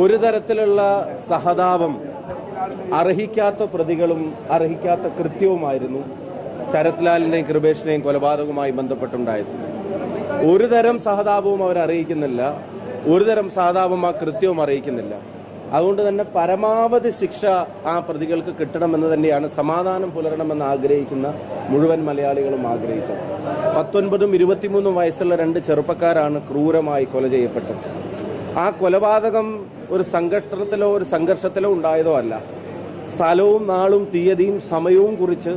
ഒരു തരത്തിലുള്ള സഹതാപം അർഹിക്കാത്ത പ്രതികളും അർഹിക്കാത്ത കൃത്യവുമായിരുന്നു ശരത്ലാലിനെയും കൃപേഷിനെയും കൊലപാതകവുമായി ബന്ധപ്പെട്ടുണ്ടായത്. ഒരു തരം സഹതാപവും അവർ അറിയിക്കുന്നില്ല. ഒരു തരം സഹതാപം ആ കൃത്യവും അറിയിക്കുന്നില്ല. അതുകൊണ്ട് തന്നെ പരമാവധി ശിക്ഷ ആ പ്രതികൾക്ക് കിട്ടണമെന്ന് തന്നെയാണ് സമാധാനം പുലരണമെന്ന് ആഗ്രഹിക്കുന്ന മുഴുവൻ മലയാളികളും ആഗ്രഹിച്ചത്. പത്തൊൻപതും ഇരുപത്തിമൂന്നും വയസ്സുള്ള രണ്ട് ചെറുപ്പക്കാരാണ് ക്രൂരമായി കൊല ചെയ്യപ്പെട്ടത്. ആ കൊലപാതകം ഒരു സംഘർഷത്തിലോ ഒരു സംഘർഷത്തിലോ ഉണ്ടായതോ അല്ല. സ്ഥലവും നാളും തീയതിയും സമയവും കുറിച്ച്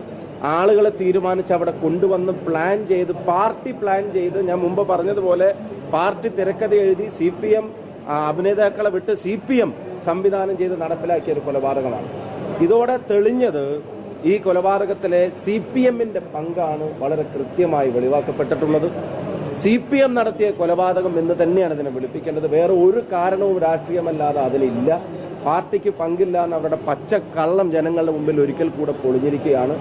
ആളുകളെ തീരുമാനിച്ച് അവിടെ കൊണ്ടുവന്ന് പ്ലാൻ ചെയ്ത് പാർട്ടി പ്ലാൻ ചെയ്ത് ഞാൻ മുമ്പ് പറഞ്ഞതുപോലെ പാർട്ടി തിരക്കഥ എഴുതി സി പി എം അഭിനേതാക്കളെ വിട്ട് സി പി എം സംവിധാനം ചെയ്ത് നടപ്പിലാക്കിയ ഒരു കൊലപാതകമാണ്. ഇതോടെ തെളിഞ്ഞത് ഈ കൊലപാതകത്തിലെ സി പി എമ്മിന്റെ പങ്കാണ് വളരെ കൃത്യമായി വെളിവാക്കപ്പെട്ടിട്ടുള്ളത്. സി പി എം നടത്തിയ കൊലപാതകം എന്ന് തന്നെയാണ് ഇതിനെ വിളിപ്പിക്കേണ്ടത്. വേറെ ഒരു കാരണവും രാഷ്ട്രീയമല്ലാതെ അതിലില്ല. പാർട്ടിക്ക് പങ്കില്ല എന്ന് അവരുടെ പച്ച കള്ളം ജനങ്ങളുടെ മുമ്പിൽ ഒരിക്കൽ കൂടെ പൊളിഞ്ഞിരിക്കുകയാണ്.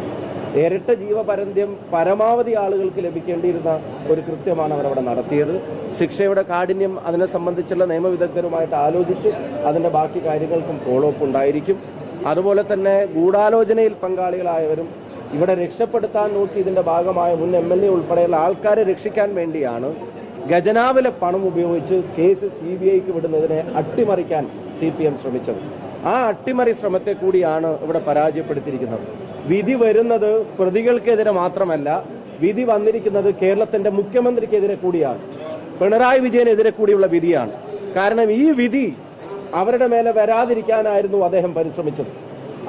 ഇരട്ട ജീവപരന്ത്യം പരമാവധി ആളുകൾക്ക് ലഭിക്കേണ്ടിയിരുന്ന ഒരു കൃത്യമാണ് അവരവിടെ നടത്തിയത്. ശിക്ഷയുടെ കാഠിന്യം അതിനെ സംബന്ധിച്ചുള്ള നിയമവിദഗ്ധരുമായിട്ട് ആലോചിച്ച് അതിന്റെ ബാക്കി കാര്യങ്ങൾക്കും ഫോളോ അപ്പ് ഉണ്ടായിരിക്കും. അതുപോലെ തന്നെ ഗൂഢാലോചനയിൽ പങ്കാളികളായവരും ഇവിടെ രക്ഷപ്പെടുത്താൻ നോക്കി ഇതിന്റെ ഭാഗമായ മുൻ എം എൽ എ ഉൾപ്പെടെയുള്ള ആൾക്കാരെ രക്ഷിക്കാൻ വേണ്ടിയാണ് ഖജനാവിലെ പണം ഉപയോഗിച്ച് കേസ് സി ബി ഐക്ക് വിടുന്നതിനെ അട്ടിമറിക്കാൻ സി പി എം ശ്രമിച്ചത്. ആ അട്ടിമറി ശ്രമത്തെ കൂടിയാണ് ഇവിടെ പരാജയപ്പെടുത്തിയിരിക്കുന്നത്. വിധി വരുന്നത് പ്രതികൾക്കെതിരെ മാത്രമല്ല വിധി വന്നിരിക്കുന്നത് കേരളത്തിന്റെ മുഖ്യമന്ത്രിക്കെതിരെ കൂടിയാണ്. പിണറായി വിജയനെതിരെ കൂടിയുള്ള വിധിയാണ്. കാരണം ഈ വിധി അവരുടെ മേലെ വരാതിരിക്കാനായിരുന്നു അദ്ദേഹം പരിശ്രമിച്ചത്.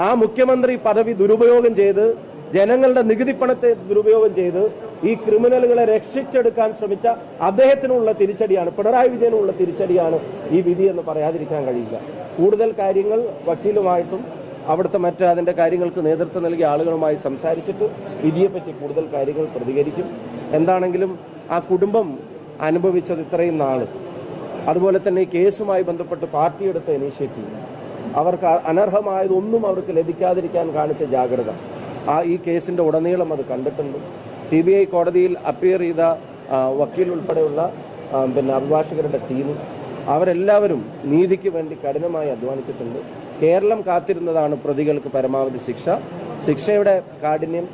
ആ മുഖ്യമന്ത്രി പദവി ദുരുപയോഗം ചെയ്ത് ജനങ്ങളുടെ നികുതി പണത്തെ ദുരുപയോഗം ചെയ്ത് ഈ ക്രിമിനലുകളെ രക്ഷിച്ചെടുക്കാൻ ശ്രമിച്ച അദ്ദേഹത്തിനുള്ള തിരിച്ചടിയാണ് പിണറായി വിജയനുള്ള തിരിച്ചടിയാണ് ഈ വിധി എന്ന് പറയാതിരിക്കാൻ കഴിയില്ല. കൂടുതൽ കാര്യങ്ങൾ വക്കീലുമായിട്ടും അവിടുത്തെ മറ്റ് അതിന്റെ കാര്യങ്ങൾക്ക് നേതൃത്വം നൽകിയ ആളുകളുമായി സംസാരിച്ചിട്ട് വിധിയെപ്പറ്റി കൂടുതൽ കാര്യങ്ങൾ പ്രതികരിക്കും. എന്താണെങ്കിലും ആ കുടുംബം അനുഭവിച്ചത് ഇത്രയും നാൾ അതുപോലെ തന്നെ ഈ കേസുമായി ബന്ധപ്പെട്ട് പാർട്ടി എടുത്ത ഇനീഷ്യേറ്റീവ് അവർക്ക് അനർഹമായതൊന്നും അവർക്ക് ലഭിക്കാതിരിക്കാൻ കാണിച്ച ജാഗ്രത. ആ ഈ കേസിന്റെ ഉടനീളം അത് കണ്ടിട്ടുണ്ട്. സി ബി ഐ കോടതിയിൽ അപ്പിയർ ചെയ്ത വക്കീൽ ഉൾപ്പെടെയുള്ള പിന്നെ അഭിഭാഷകരുടെ ടീം അവരെല്ലാവരും നീതിക്ക് വേണ്ടി കഠിനമായി അധ്വാനിച്ചിട്ടുണ്ട്. കേരളം കാത്തിരുന്നതാണ് പ്രതികൾക്ക് പരമാവധി ശിക്ഷ. ശിക്ഷയുടെ കാഠിന്യം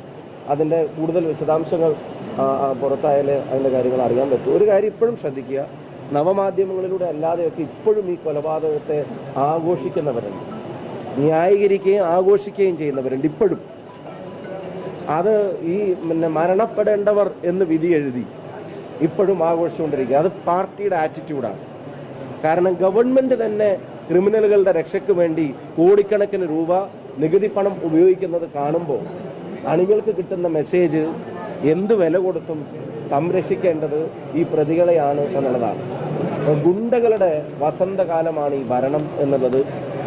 അതിന്റെ കൂടുതൽ വിശദാംശങ്ങൾ പുറത്തായാലേ അതിന്റെ കാര്യങ്ങൾ അറിയാൻ പറ്റും. ഒരു കാര്യം ഇപ്പോഴും ശ്രദ്ധിക്കുക. നവമാധ്യമങ്ങളിലൂടെ അല്ലാതെയൊക്കെ ഇപ്പോഴും ഈ കൊലപാതകത്തെ ആഘോഷിക്കുന്നവരുണ്ട്. ന്യായീകരിക്കുകയും ആഘോഷിക്കുകയും ചെയ്യുന്നവരുണ്ട് ഇപ്പോഴും. അത് ഈ പിന്നെ മരണപ്പെടേണ്ടവർ എന്ന് വിധി എഴുതി ഇപ്പോഴും ആഘോഷിച്ചുകൊണ്ടിരിക്കുക. അത് പാർട്ടിയുടെ ആറ്റിറ്റ്യൂഡാണ് കാരണം ഗവൺമെന്റ് തന്നെ ക്രിമിനലുകളുടെ രക്ഷയ്ക്ക് വേണ്ടി കോടിക്കണക്കിന് രൂപ നികുതി പണം ഉപയോഗിക്കുന്നത് കാണുമ്പോൾ അണികൾക്ക് കിട്ടുന്ന മെസ്സേജ് എന്ത് വില കൊടുത്തും സംരക്ഷിക്കേണ്ടത് ഈ പ്രതികളെയാണ് എന്നുള്ളതാണ്. ഗുണ്ടകളുടെ വസന്തകാലമാണ് ഈ ഭരണം എന്നുള്ളത്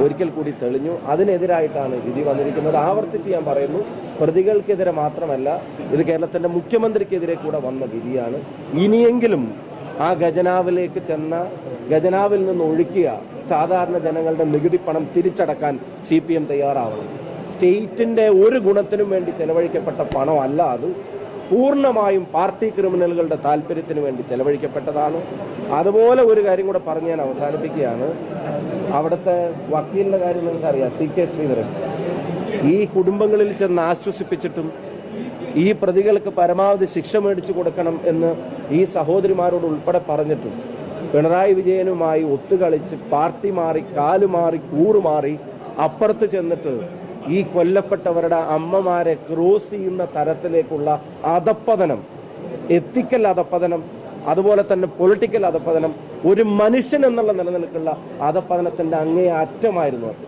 ഒരിക്കൽ കൂടി തെളിഞ്ഞു. അതിനെതിരായിട്ടാണ് വിധി വന്നിരിക്കുന്നത്. ആവർത്തിച്ച് ഞാൻ പറയുന്നു പ്രതികൾക്കെതിരെ മാത്രമല്ല ഇത് കേരളത്തിന്റെ മുഖ്യമന്ത്രിക്കെതിരെ കൂടെ വന്ന വിധിയാണ്. ഇനിയെങ്കിലും ആ ഖജനാവിലേക്ക് ചെന്ന ഖജനാവിൽ നിന്ന് ഒഴുക്കിയ സാധാരണ ജനങ്ങളുടെ നികുതി പണം തിരിച്ചടക്കാൻ സി പി എം തയ്യാറാവണം. സ്റ്റേറ്റിന്റെ ഒരു ഗുണത്തിനും വേണ്ടി ചെലവഴിക്കപ്പെട്ട പണമല്ല അത്. പൂർണമായും പാർട്ടി ക്രിമിനലുകളുടെ താല്പര്യത്തിന് വേണ്ടി ചെലവഴിക്കപ്പെട്ടതാണ്. അതുപോലെ ഒരു കാര്യം കൂടെ പറഞ്ഞ് ഞാൻ അവസാനിപ്പിക്കുകയാണ്. അവിടുത്തെ വക്കീലിന്റെ കാര്യം നിങ്ങൾക്കറിയാം സി കെ ശ്രീധരൻ. ഈ കുടുംബങ്ങളിൽ ചെന്ന് ആശ്വസിപ്പിച്ചിട്ടും ഈ പ്രതികൾക്ക് പരമാവധി ശിക്ഷ മേടിച്ചു കൊടുക്കണം എന്ന് ഈ സഹോദരിമാരോട് ഉൾപ്പെടെ പറഞ്ഞിട്ടും പിണറായി വിജയനുമായി ഒത്തുകളിച്ച് പാർട്ടി മാറി കാലുമാറി കൂറുമാറി അപ്പുറത്ത് ചെന്നിട്ട് ഈ കൊല്ലപ്പെട്ടവരുടെ അമ്മമാരെ ക്രോസ് ചെയ്യുന്ന തരത്തിലേക്കുള്ള അധപ്പതനം എത്തിക്കൽ അധപ്പതനം അതുപോലെ തന്നെ പൊളിറ്റിക്കൽ അധപ്പതനം ഒരു മനുഷ്യൻ എന്നുള്ള നിലനിൽക്കുള്ള അധപ്പതനത്തിന്റെ അങ്ങേ അറ്റമായിരുന്നു അത്.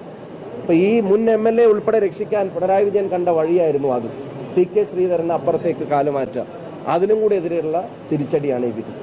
അപ്പൊ ഈ മുൻ എം എൽ എ ഉൾപ്പെടെ രക്ഷിക്കാൻ പിണറായി വിജയൻ കണ്ട വഴിയായിരുന്നു അത്. സി കെ ശ്രീധരനെ അപ്പുറത്തേക്ക് കാലുമാറ്റുക. അതിനും കൂടി എതിരെയുള്ള തിരിച്ചടിയാണ് ഈ വിധി.